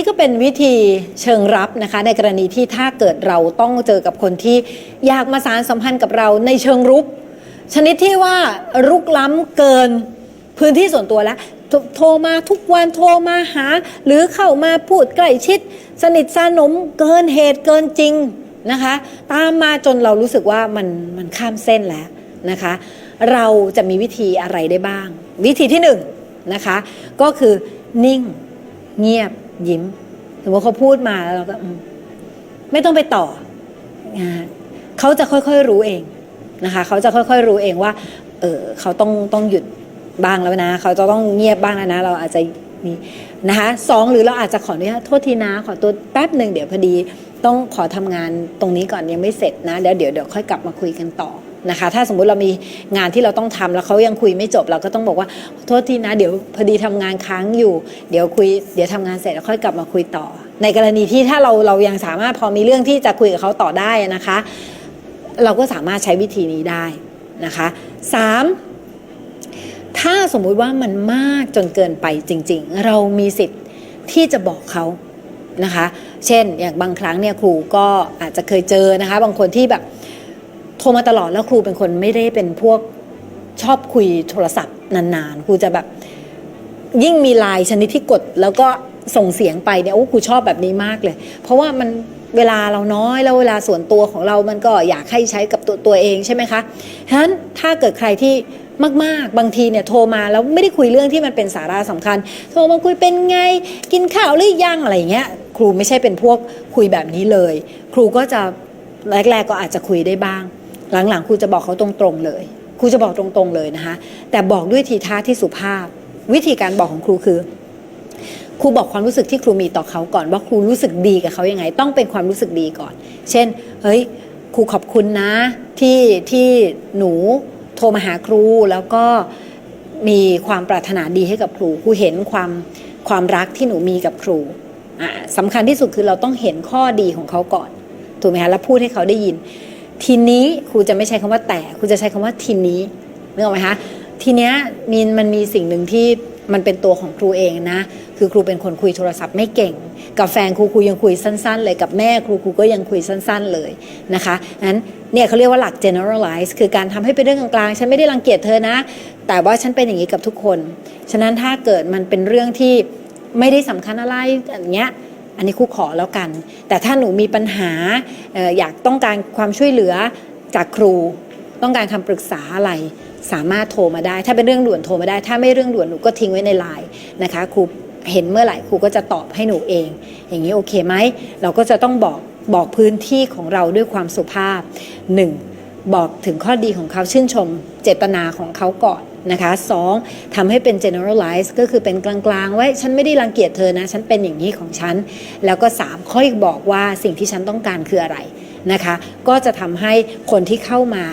นี้ก็เป็นวิธีเชิงรับนะคะ ในกรณีที่ถ้าเกิดเราต้องเจอกับคนที่อยากมาสารสัมพันธ์กับเราในเชิงรุก ชนิดที่ว่ารุกล้ำเกินพื้นที่ส่วนตัวแล้วโทรมาทุกวันโทรมาหา หรือเข้ามาพูดใกล้ชิด สนิทสนมเกินเหตุเกินจริงนะคะ ตามมาจนเรารู้สึกว่ามันมันข้ามเส้นแล้วนะคะ เราจะมีวิธีอะไรได้บ้าง วิธีที่หนึ่งนะคะ ก็คือนิ่งเงียบ ยิ้มสมมติเขาพูดมาแล้วเราก็ไม่ต้องไปต่อนะฮะเขาจะค่อยๆรู้เองนะคะเขาจะค่อยๆรู้เองว่า เออเขาต้องต้องหยุดบ้างแล้วนะ เขาจะต้องเงียบบ้างแล้วนะ เราอาจจะมีนะคะสองหรือเราอาจจะขออนุญาตโทษทีนะ ขอตัวแป๊บหนึ่งเดี๋ยวพอดี ต้องขอทำงานตรงนี้ก่อนยังไม่เสร็จนะเดี๋ยวเดี๋ยวเดี๋ยวค่อยกลับมาคุยกันต่อ นะคะ ถ้าสมมุติเรามีงานที่เราต้องทำแล้วเขายังคุยไม่จบเราก็ต้องบอกว่าโทษทีนะเดี๋ยวพอดีทำงานค้างอยู่ เดี๋ยวคุยเดี๋ยวทำงานเสร็จแล้วค่อยกลับมาคุยต่อ ในกรณีที่ถ้าเราเรายังสามารถพอมีเรื่องที่จะคุยกับเขาต่อได้นะคะ เราก็สามารถใช้วิธีนี้ได้นะคะสามถ้าสมมุติว่ามันมากจนเกินไปจริง ๆ เรามีสิทธิ์ที่จะบอกเขานะคะ เช่นอย่างบางครั้งเนี่ยครูก็อาจจะเคยเจอนะคะ บางคนที่แบบ โทรมาตลอดแล้วครูเป็นคนไม่ได้เป็นพวกชอบคุยโทรศัพท์นานๆครูจะแบบยิ่งมีไลายชนิดที่กดแล้วก็ส่งเสียงไปเนี่ยโอ้ครูชอบแบบนี้มากเลย เพราะว่ามันเวลาเราน้อยแล้วเวลาส่วนตัวของเรามันก็อยากให้ใช้กับตัวตัวเองใช่ไหมคะฉะนั้นถ้าเกิดใครที่มากๆ บางทีเนี่ยโทรมาแล้วไม่ได้คุยเรื่องที่มันเป็นสาระสำคัญ โทรมาคุยเป็นไงกินข้าวหรือยังอะไรอย่างเงี้ยครูไม่ใช่เป็นพวกคุยแบบนี้เลย ครูก็จะแรกๆก็อาจจะคุยได้บ้าง หลังๆครูจะบอกเขาตรงๆเลยครูจะบอกตรงๆเลยนะคะแต่บอกด้วยทีท่าที่สุภาพ วิธีการบอกของครูคือครูบอกความรู้สึกที่ครูมีต่อเขาก่อน ว่าครูรู้สึกดีกับเขายังไง ต้องเป็นความรู้สึกดีก่อน เช่น เฮ้ยครูขอบคุณนะที่ที่หนูโทรมาหาครูแล้วก็มีความปรารถนาดีให้กับครูครูเห็นความความรักที่หนูมีกับครูอะสำคัญที่สุดคือเราต้องเห็นข้อดีของเขาก่อนถูกไหมคะแล้วพูดให้เขาได้ยิน ทีนี้ครูจะไม่ใช้คำว่าแต่ครูจะใช้คำว่าทีนี้นึกออกไหมคะทีเนี้ยมีมันมีสิ่งหนึ่งที่มันเป็นตัวของครูเองนะ คือครูเป็นคนคุยโทรศัพท์ไม่เก่ง กับแฟนครูครูยังคุยสั้น ๆ เลยกับแม่ครูครูก็ยังคุยสั้น ๆเลยนะคะนั้นเนี่ยเขาเรียกว่าหลัก generalize คือการทำให้เป็นเรื่องกลางๆ ฉันไม่ได้รังเกียจเธอนะ แต่ว่าฉันเป็นอย่างนี้กับทุกคน ฉะนั้นถ้าเกิดมันเป็นเรื่องที่ไม่ได้สำคัญอะไรอย่างเงี้ย อันนี้ครูขอแล้วกัน แต่ถ้าหนูมีปัญหาเอ่ออยากต้องการความช่วยเหลือจากครู ต้องการคำปรึกษาอะไรสามารถโทรมาได้ ถ้าเป็นเรื่องด่วนโทรมาได้ ถ้าไม่เรื่องด่วนหนูก็ทิ้งไว้ในไลน์นะคะครูเห็นเมื่อไหร่ครูก็จะตอบให้หนูเอง อย่างนี้โอเคไหมเราก็จะต้องบอกบอกพื้นที่ของเราด้วยความสุภาพ 1. บอกถึงข้อดีของเขาชื่นชมเจตนาของเขาก่อน นะคะสองทำให้เป็น generalize ก็คือเป็นกลางๆ ไว้ ฉันไม่ได้รังเกียจเธอนะ ฉันเป็นอย่างนี้ของฉัน แล้วก็ 3 ค่อยบอกว่าสิ่งที่ฉันต้องการคืออะไรนะคะ ก็จะทำให้คนที่เข้ามา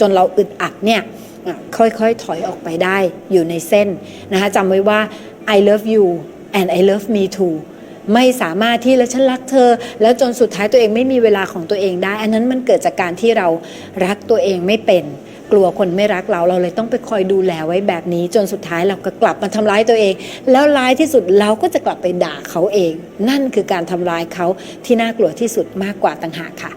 จนเราอึดอัดเนี่ย ค่อยๆ ถอยออกไปได้อยู่ในเส้นนะคะจำไว้ว่า I love you and I love me too ไม่สามารถที่แล้วฉันรักเธอ แล้วจนสุดท้ายตัวเองไม่มีเวลาของตัวเองได้ อันนั้นมันเกิดจากการที่เรารักตัวเองไม่เป็น กลัวคนไม่รักเราเราเลยต้องไปคอยดูแลไว้แบบนี้ จนสุดท้ายเราก็กลับมาทำร้ายตัวเอง แล้วร้ายที่สุดเราก็จะกลับไปด่าเขาเอง นั่นคือการทำร้ายเขาที่น่ากลัวที่สุดมากกว่าต่างหากค่ะ